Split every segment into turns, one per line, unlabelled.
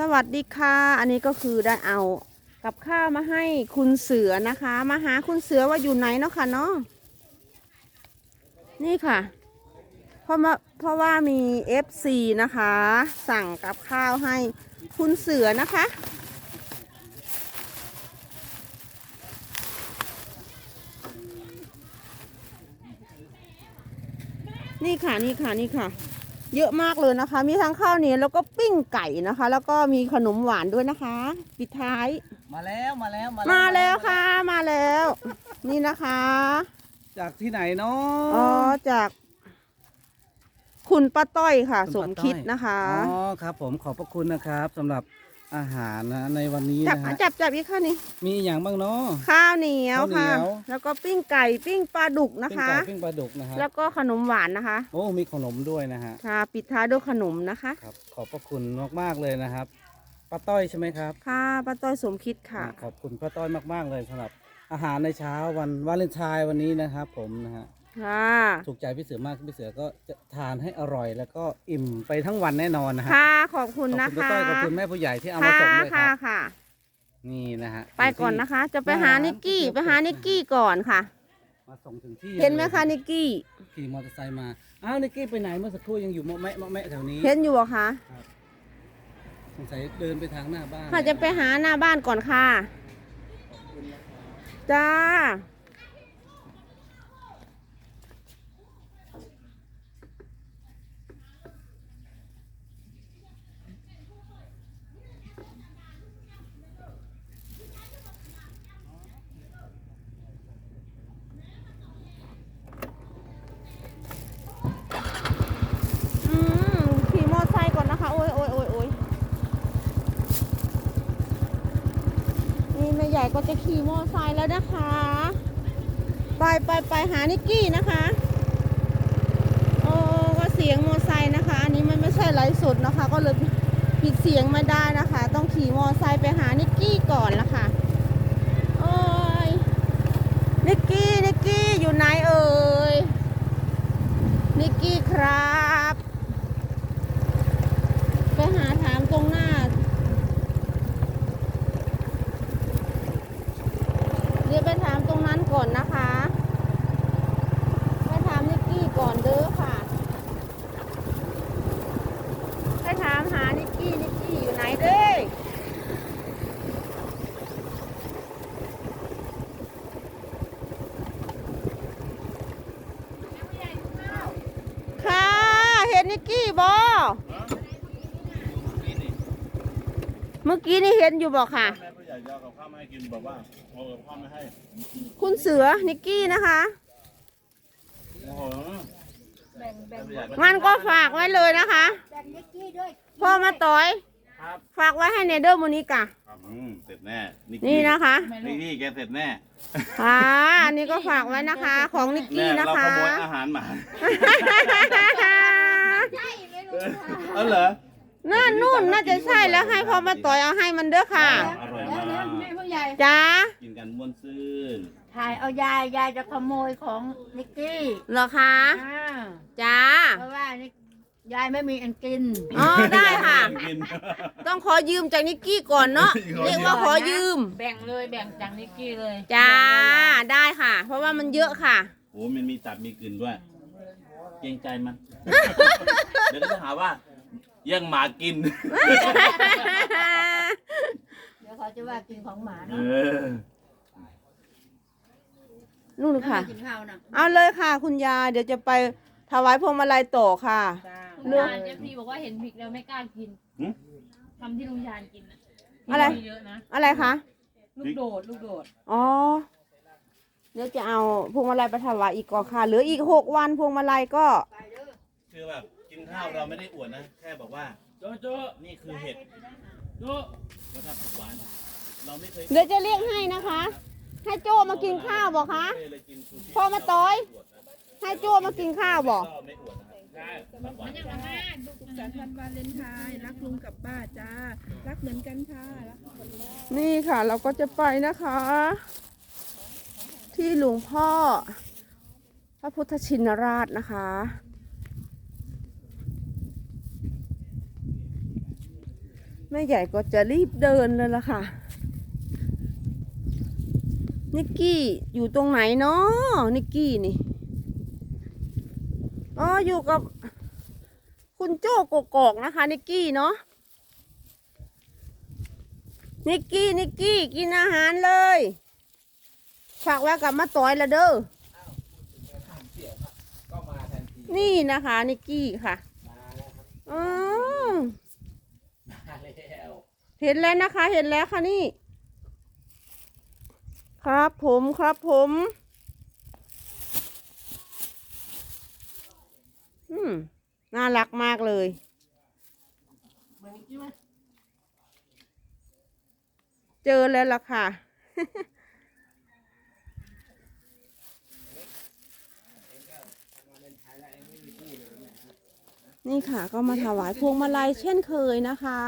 สวัสดีค่ะ อันนี้ก็คือได้เอากับข้าวมาให้คุณเสือนะคะ มาหาคุณเสือว่าอยู่ไหนเนาะค่ะเนาะนี่ค่ะ เพราะว่าเพราะว่ามี FC นะคะ สั่งกับข้าวให้คุณเสือนะคะ นี่ค่ะนี่ค่ะนี่ค่ะ เยอะมากเลยนะคะ มีทั้งข้าวเหนียวแล้วก็ปิ้งไก่นะคะ แล้วก็มีขนมหวานด้วยนะคะ ปิดท้าย
มาแล้วมาแล้ว
มาแล้วค่ะ มาแล้ว นี่นะคะ
จากที่ไหนเนาะ
อ๋อจากคุณป้าต้อยค่ะ
คุณ
ส
ป้ามต้อย
คิดนะคะ
อ๋อครับ ผมขอบพระคุณนะครับสำหรับ อาหารนะในวันนี้
จับ
นะฮะ
จับจับอีกค่ะนี่
มีอย่างบ้างเนาะ
ข้าวเหนียว
ข้าวเหนี
ค่ะ
ยว
แล้วก็ปิ้งไก่ปิ้งปลาดุกนะ
ปิ้ง
คะ
ไก่ปิ้งปลาดุกนะฮะ
แล้วก็ขนมหวานนะคะ
โอ้มีขนมด้วยนะฮะ
ค่ะปิดท้ายด้วยขนมนะคะ
ครับ ขอบพระคุณมากๆเลยนะครับป้าต้อยใช่ไหมครับ
ค่ะป้าต้อยสมคิดค่ะ
ขอบคุณป้าต้อยมาก ๆ เลยสำหรับอาหารในเช้าวันวาเลนไทน์วันนี้นะครับผมนะฮะ
ค่ะ
ถูกใจพี่เสือมากพี่เสือก็จะทานให้อร่อย แล้วก็อิ่มไปทั้งวันแน่นอนนะฮะ
ค่ะขอบคุณ
ขอบ
นะ
คุณป้า
คะ
ต้อยขอบคุณแม่ผู้ใหญ่ที่เอามาส่งด้วยค
ค่ะ
รับ
ค่ะ
นี่นะฮะ
ไปก่อนนะคะ จะไป
น่า
หา
รัก
นิกกี้
ที่
ไปหานิกกี้ก่อนค่ะ
มาส่งถึงที่
เห็นไหม
ลย
คะนิกกี้
ขี่มอเตอร์ไซค์มาอ้าวนิกกี้ไปไหนเมื่อสักครู่ยังอยู่เมาะแมะเมาะแมะแถวนี้
เห็นอยู่เหรอคะ
สงสัยเดินไปทางหน้าบ้าน
ค่ะจะไปหาหน้าบ้านก่อนค่ะ จ้า อืมขี่มอไซค์ก่อนนะคะ โอ้ยโอ้ยโอ้ยโอ้ยนี่แม่ใหญ่ ก็จะขี่มอไซค์แล้วนะคะ ไปไปไปหานิกกี้นะคะโอ้ก็เสียงมอไซค์นะคะ อันนี้มันไม่ใช่ไลฟ์สดนะคะ ก็เลยปิดเสียงไม่ได้นะคะ ต้องขี่มอไซค์ไปหานิกกี้ก่อนละค่ะโอ้ยนิกกี้นิกกี้อยู่ไหนเอ่ยนิกกี้ครับ ไปหาถามตรงหน้า เดี๋ยวไปถามตรงนั้นก่อนนะคะ ไปถามนิกกี้ก่อนเด้อค่ะ ไปถามหานิกกี้ นิกกี้อยู่ไหนเด้อค่ะ เห็นนิกกี้บอเมื่อกี้นี่เห็นอยู่บอกค่ะ
แม่ผู้ใหญ่จะเอากับข้าวมาให้กินบอกว่าเอากับข้าวมาให้
คุณเสือนิกกี้นะคะ
โอ้โหแบ่งแบ่ง
งั้นก็ฝากไว้เลยนะคะพ่อมาต่อย
ครับ
ฝากไว้ให้เนเดอร์มูนิกะ
อืมเสร็จแน่นิก
นี่
กี้
นะคะ
นิกกี้แกเสร็จแน่
ค่ะอันนี้ก็ฝากไว้นะคะ ของนิก
แน่
กี้นะ
เรา
คะ
ขโมยอาหารหมาเออเหรอ
นั่นนู่นน่าจะใช่แล้วให้พ่อมาต่อยเอาให้มันเด้อค่ะ
อร่อย
เดี๋ยว
มา
เดี๋ยว
ก
แม่ผู้ใหญ่
จ้า
กินกันม้วนซื่น
ถ่ายเอายายยายจะขโมยของนิกกี้
เหรอคะ
อ่า
จ้า
เพราะว่านิกยายไม่มีอันกิน
อ๋อได้ค่ะ
กิน
ต้องขอยืมจากนิกกี้ก่อนเนาะ
ขอยืม
เรียกว่าขอยืม
แบ่งเลยแบ่งจากนิกกี้เลย
จ้าได้ค่ะ เพราะว่ามันเยอะค่ะ
โอ้มันมีตับมีกลิ่นด้วย เกรงใจมัน เดี๋ยวก็จะหาว่า แย่งหมากิน
เดี๋ยวเขาจะว่ากินของหมา
เอ
เนาะ
อ
นู่นค่ะ
กินข้าวนะ
เอาเลยค่ะ คุณยายเดี๋ยวจะไปถวายพวงมาลัยต่อค่ะ
ลุงชาญเอฟซีบอกว่าเห็นพริกแล้วไม่กล้ากิน
หึ
ทำที่ลุงชาญกินอะ
อะไร
มีเยอะนะ
อะไรคะ
ลูกโดดลูกโดด
อ๋อ เดี๋ยวจะเอาพวงมาลัยไปถวายอีกก่อนค่ะ เหลืออีกหกวันพวงมาลัยก็
คือแบบกิน ข้าวเราไม่ได้อวดนะ แค่บอกว่า
โจโจ
นี่คือเห็ด
โจ
แล้วก็ผักหวานเราไม่เคย
เดี๋ยวจะเรียกให้นะคะ ให้โจมากินข้าวบอกคะ
เคยเลยกินซูชิ
พ่อมาต่อย ให้โจมากินข้าวบอก
ก็ไม่อวดนะครับผักหวาน
สุขสันต์วันวาเลนไทน์รักลุงกับป้าจ้า รักเหมือนกันค่ะรัก
นี่ค่ะ เราก็จะไปนะคะ ที่หลวงพ่อ พระพุทธชินราชนะคะ แม่ใหญ่ก็จะรีบเดินเลยล่ะค่ะ นิกกี้อยู่ตรงไหนเนาะนิกกี้นี่ อ๋ออยู่กับคุณโจ้กกอกนะคะ นิกกี้เนาะ นิกกี้นิกกี้กินอาหารเลยฝากแวะกลับมาต่อยละเด้อ นี่นะคะ นิกกี้ค่ะ อ๋อ เห็นแล้วนะคะ เห็นแล้วค่ะนี่ ครับผมครับผม อืม น่ารักมากเลยเจอแล้วล่ะค่ะ นี่ค่ะก็มาถวายพวงมาลัยเช่นเคยนะคะ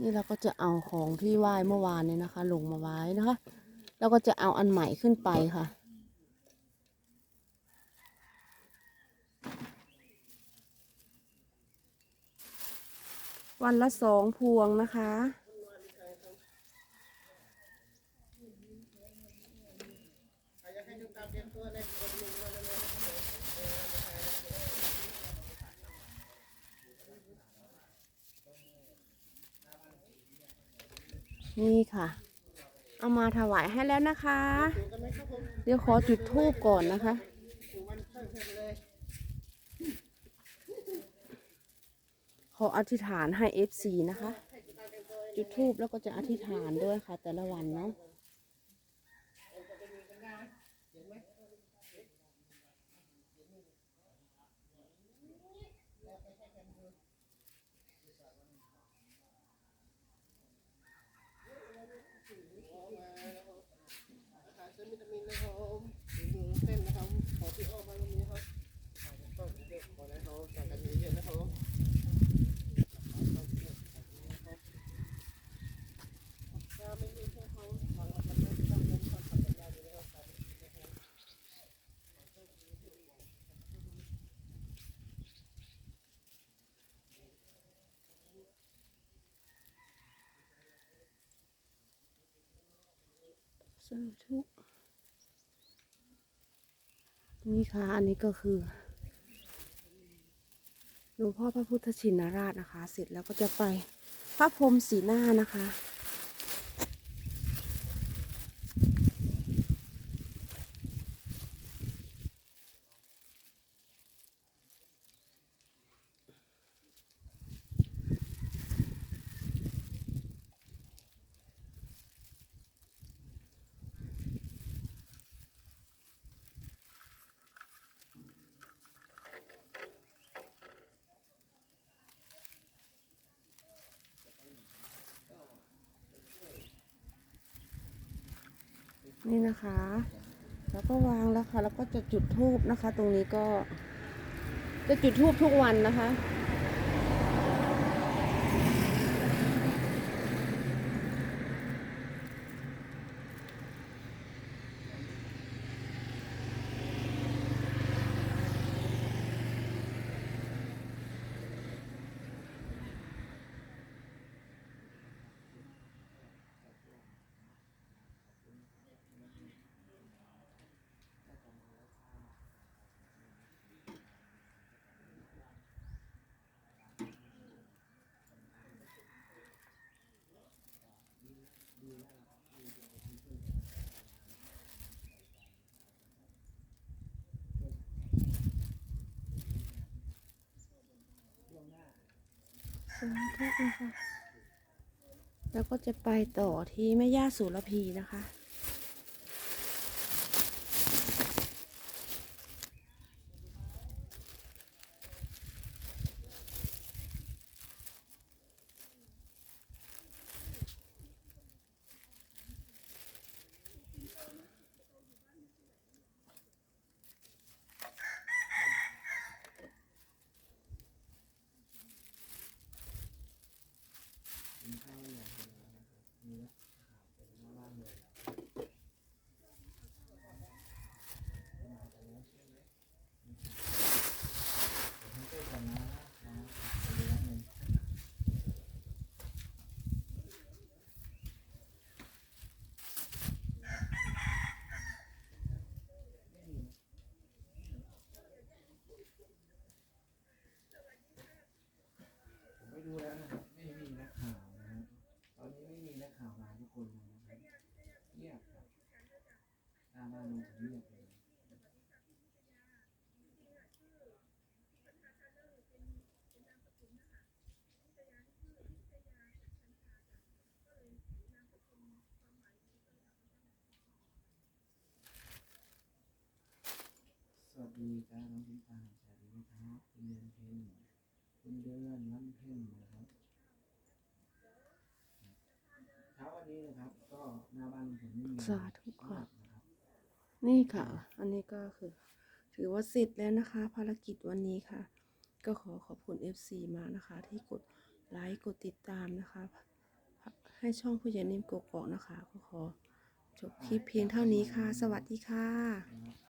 นี่เราก็จะเอาของที่ไหว้เมื่อวานเนี่ยนะคะ ลงมาไว้นะคะ แล้วก็จะเอาอันใหม่ขึ้นไปค่ะ วันละสองพวงนะคะ นี่ค่ะ เอา มาถวายให้แล้วนะคะ เดี๋ยวขอจุดธูปก่อนนะคะ ขออธิษฐานให้เอฟซีนะคะ จุดธูปแล้วก็จะอธิษฐานด้วยค่ะ แต่ละวันเนาะ สาธุนี่ค่ะ อันนี้ก็คือหลวงพ่อพระพุทธชินราชนะคะ เสร็จแล้วก็จะไปพระพรหมสีหน้านะคะ นี่นะคะ แล้วก็วางแล้วค่ะ แล้วก็จะจุดธูปนะคะ ตรงนี้ก็ จะจุดธูปทุกวันนะคะ สาธุนะคะแล้วก็จะไปต่อที่แม่ย่าสุรพีนะคะ
เบ้า
นลุงเงียบเลย ส วัสดีจ้าน้องพิมตาสวัสดีครับคุณเดือนเพ็ญคุณเดือนวันเพ็ญนะครับเช้าวันนี้นะครับ ก็หน้าบ้านผมไม่มี
สาธุค่ะ
นี่ค่ะ
อันนี้ก็คือ ถือว่าเสร็จแล้วนะคะ ภารกิจวันนี้ค่ะ ก็ขอขอบคุณ FC มานะคะ ที่กดไลค์กดติดตามนะคะ ให้ช่องผู้ใหญ่นิ่มกกอกนะคะ ก็ขอจบคลิปเพียงเท่านี้ค่ะ สวัสดีค่ะ